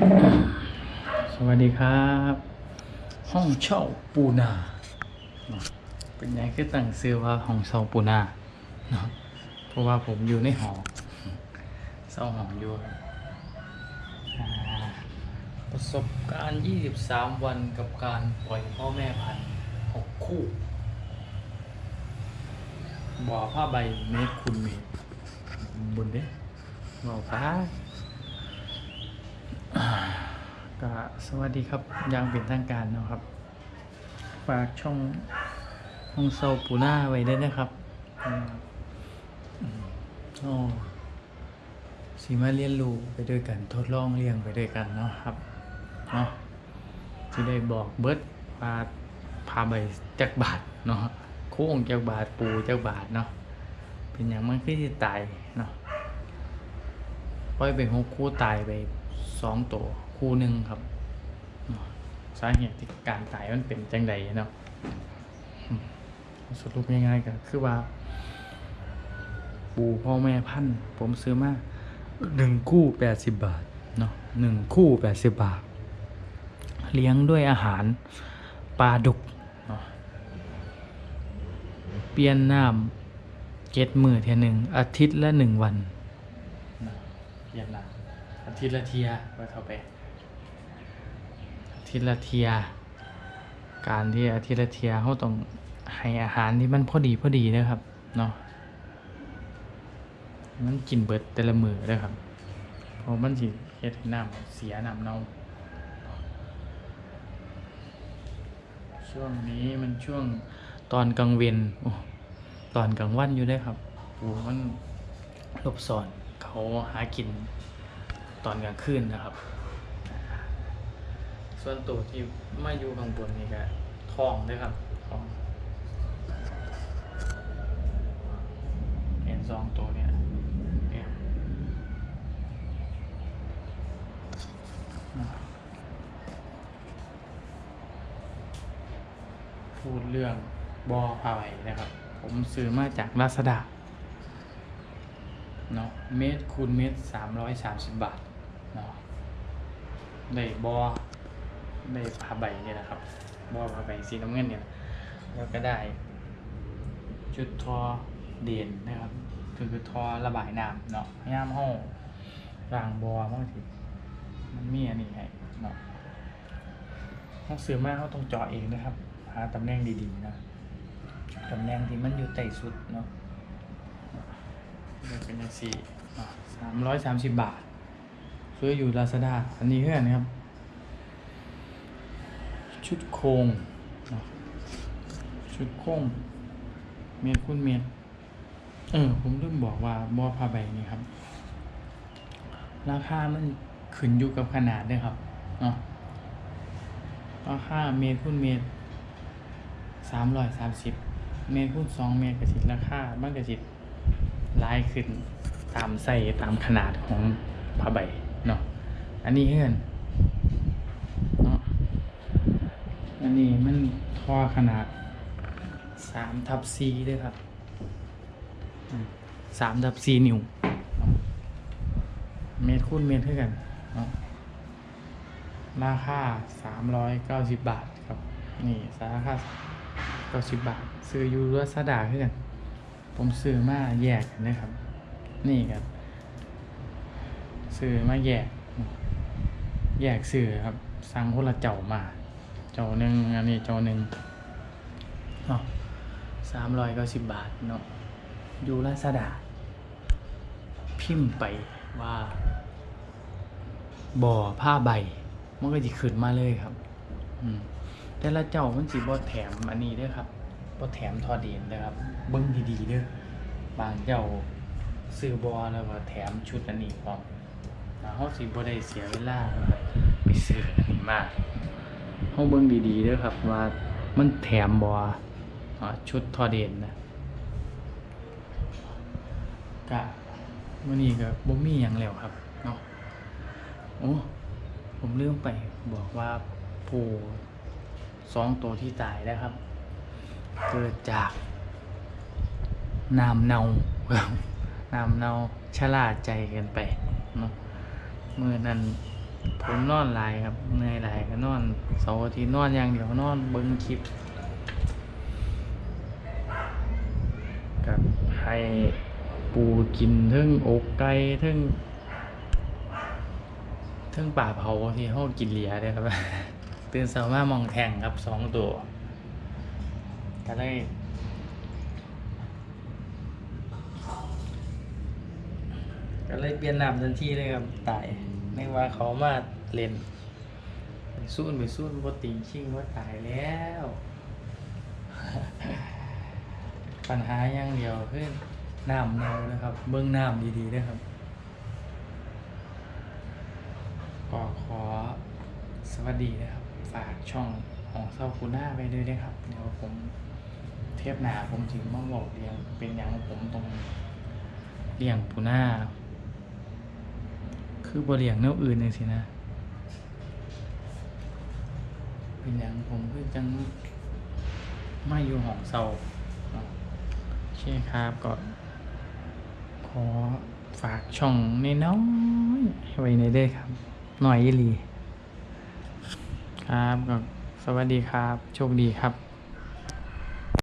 สวัสดีครับ ห้องเช่าปูนาเป็นไงคือตั้งซื้อว่าห้องเช่าปูนาเนาะเพราะว่าผมอยู่ในหอเช่าหองอยู่ประสบการณ์ 23 วันกับการปล่อยพ่อแม่พันธุ์6คู่ บ่อผ้าใบเมตรคูณเมตรบนเด้บ่อฟ้า ก็สวัสดีครับยังเป็นทางการเนาะครับฝากช่องห้องโซปูน่าไว้ด้วยนะครับอืมอืมโอ้สีมาเรียนรู้ไปด้วยกันทดลองเลี้ยงไปด้วยกันเนาะครับเนาะที่ได้บอกเบิร์ดพาพาไปจักบาทเนาะโค้งจักบาทปูจักบาทเนาะเป็นอย่างมันคือที่ตายเนาะ ปล่อยไปหกคู่ตายไปสองตัวคู่หนึ่งครับสาเหตุที่การตายมันเป็นจังใดเนาะสรุปง่ายๆก็คือว่า ปูพ่อแม่พันผมซื้อมาหนึ่งคู่แปดสิบบาทเนาะหนึ่งคู่แปดสิบบาท เลี้ยงด้วยอาหารปลาดุกเนาะเปลี่ยนน้ำเจ็ดมือเทียหนึ่งอาทิตย์ละหนึ่งวัน เปลี่ยนน้ำอาทิตย์ละเทียว่าเท่าไปอาทิตย์ละเทีย การที่อาทิตย์ละเทียเขาต้องให้อาหารที่มันพอดีพอดีนะครับเนาะมันกินเบิดแต่ละมือเลยครับเพราะมันสิเฮ็ดให้น้ำเสียน้ำเน่าช่วงนี้มันช่วงตอนกลางเวนโอ้ตอนกลางวันอยู่ได้ครับโอ้มันหลบซ่อน เขาหากินตอนกลางคืนนะครับ ส่วนตัวที่มาอยู่ข้างบนนี่ก็ทองด้วยครับทองเห็นสองตัวเนี่ยเนี่ยพูดเรื่องบอพาไหวนะครับ ผมซื้อมาจากลาซาด้า เนาะเมตรคูณเมตรสามร้อยสามสิบบาทเนาะได้บอได้ผ้าใบเนี่ยนะครับบอผ้าใบสีน้ำเงินเนี่ยแล้วก็ได้ชุดทอเด่นนะครับคือคือทอระบายน้ำเนาะย่ามห้องรางบอบางทีมันมีอันนี้ให้เนาะห้องซื้อมาเขาต้องเจาะเองนะครับหาตำแหน่งดีๆนะตำแหน่งที่มันอยู่ใต้สุดเนาะ เป็นอย่างสี่สามร้อยสามสิบบาท ซื้ออยู่ลาซาด้าอันนี้เพื่อนครับ ชุดโครงชุดโครงเมตรคูณเมตรเออ ผมลืมบอกว่าบ่อผ้าใบนี่ครับ ราคามันขึ้นอยู่กับขนาดด้วยครับเนาะราคาเมตรคูณเมตรสามร้อยสามสิบเมตรคูณสองเมตรกระสิราคามันกระสิห ลายขึ้นตามไส้ตามขนาดของผ้าใบเนาะอันนี้เฮือนเนาะอันนี้มันท่อขนาดสามทับสี่ด้วยครับสามทับสี่นิ้วเมตรคูณเมตรเท่ากันเนาะราคาสามร้อยเก้าสิบบาทครับ นี่สาราคาเก้าสิบบาท ซื้ออยูรัสดาเพื่อกัน ผมซื้อมาแยกนะครับ นี่ครับซื้อมาแยก แยกซื้อครับสั่งคนละเจ้ามา เจ้าหนึ่งอันนี้เจ้าหนึ่งเนาะสามร้อยเก้าสิบบาทเนาะอยู่ลาซาดา พิมพ์ไปว่า บ่อผ้าใบ มันก็จะขึ้นมาเลยครับ อืมแต่ละเจ้ามันสิบ่แถมอันนี้ด้วยครับ บ่แถมทอเดียนเลยครับ เบิ้งดีๆเด้อบางเจ้าซื้อบอแล้วก็แถมชุดอันนี้พร้อมแล้วเขาสิบ่ได้เสียเวลาไปซื้ออันนี้มาห้องเบิ้งดีๆเด้วยครับว่ามันแถมบอ่าชุดทอเด่นนะกะวันนี้ก็บ่มีหยังแล้วครับเนาะโอ้ผมลืมไปบอกว่าผู้สองตัวที่ตายแล้วครับ เกิดจากน้ำเนาน้ำเนาชล่าใจกันไปเนาะเมื่อนั้นผมนอนหลายครับเหนื่อยหลายก็นอนเสาร์อาทิตย์นอนอย่างเดียวนอนเบิ่งคลิปกับให้ปูกินทึ่งอกไก่ทึ่งทึ่งป่าเผาที่เขากินเหลียเลยครับตื่นเช้ามามองแข่งครับสองตัว ก็เลยก็เลยเปลี่ยนนามทันทีเลยครับตายไม่ว่าเขามาเล่นไปสู้ไปสู้ว่ติงชิงว่าตายแล้ว ปัญหาอย่างเดียวคือน้ำเนานะครับ เบื้องน้ำดีๆด้วยครับก็ขอสวัสดีนะครับ ฝากช่อง ของเซาคูน่าไปด้วยนะครับเดี๋ยวผมเทปหนาผมถึงมาบอกเรียงเป็นอย่างผมตรงเรียงปูน่าคือบริอย่างแนวอื่นเลยสินะ เป็นอย่างผมคือจังไม่อยู่ห้องเศร้าเนาะโอเคครับก็ขอฝากช่องในน้อยไว้ในเด้ครับ หน่อยอีหลี ครับก็ สวัสดีครับ โชคดีครับ